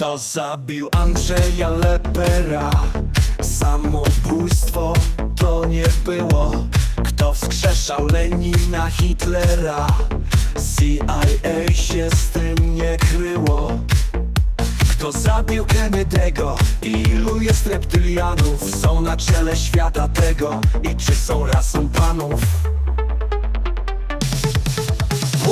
Kto zabił Andrzeja Lepera? Samobójstwo to nie było Kto wskrzeszał Lenina, Hitlera? CIA się z tym nie kryło Kto zabił Kennedy'ego? Ilu jest reptylianów? Są na czele świata tego I czy są rasą panów?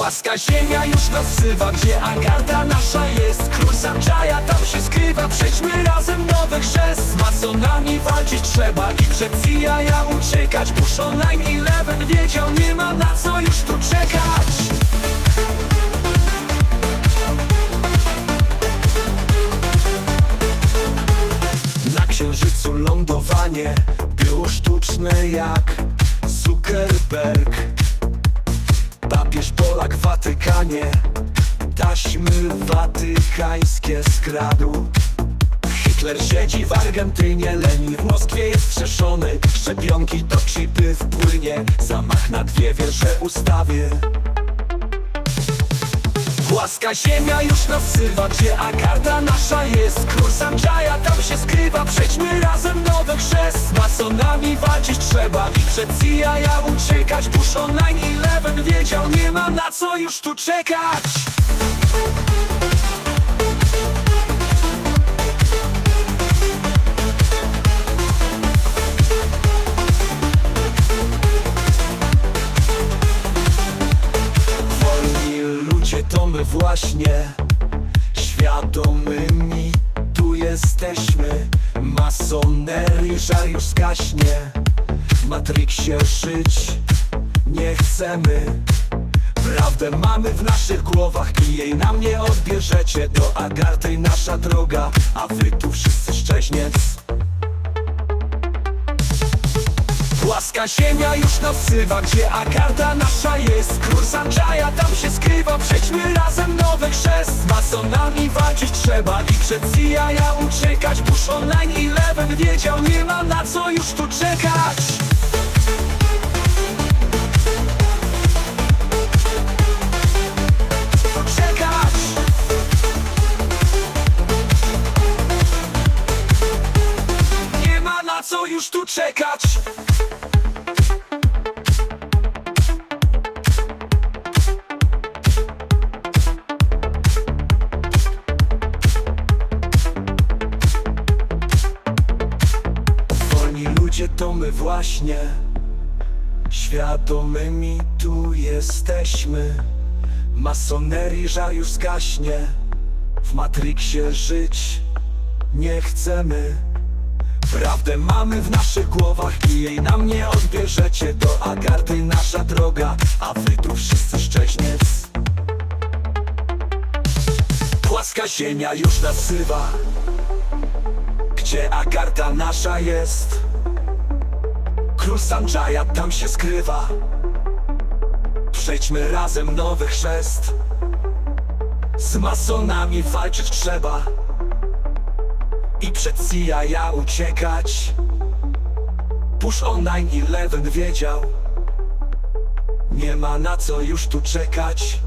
Płaska ziemia już nas Gdzie Agarda nasza jest. Król Sanjaya tam się skrywa Przejdźmy razem nowy chrzest Z masonami walczyć trzeba I przed CIA uciekać. Bush Online Eleven wiedział Nie ma na co już tu czekać. Na księżycu lądowanie Było sztuczne jak Zuckerberg Watykanie Taśmy watykańskie skradł Hitler siedzi w Argentynie Lenin w Moskwie jest wskrzeszony Szczepionki to chipy w płynie Zamach na dwie wieże ustawie. Płaska ziemia już nas wzywa Gdzie Agarda nasza jest? Król Sanjaya tam się skrywa Przejdźmy razem nowy chrzest Z masonami walczyć trzeba I przed CIA uciekać. Bush Online Eleven wiedział Nie ma na co już tu czekać. Wolni ludzie to my właśnie. Świadomymi tu jesteśmy. Masonerii żar już zgaśnie. W Matrixie żyć nie chcemy. Prawdę mamy w naszych głowach i jej nam nie odbierzecie. Do Agarty nasza droga, a wy tu wszyscy szczeźniec Płaska ziemia już nas wzywa Gdzie Agarda nasza jest? Król Sanjaya tam się skrywa. Przejdźmy razem nowy chrzest Z masonami walczyć trzeba I przed CIA uciekać. Bush Online Eleven wiedział Nie ma na co już tu Czekać czekać Wolni ludzie to my właśnie. Świadomymi tu jesteśmy. Masonerii żar już zgaśnie. W Matrixie żyć nie chcemy Prawdę mamy w naszych głowach i jej nam nie odbierzecie. Do Agarty nasza droga, a wy tu wszyscy szczeźniec Płaska ziemia już nas wzywa Gdzie Agarta nasza jest. Król Sanjaya tam się skrywa. Przejdźmy razem nowy chrzest. Z masonami walczyć trzeba I przed CIA uciekać. Push Online Eleven wiedział. Nie ma na co już tu czekać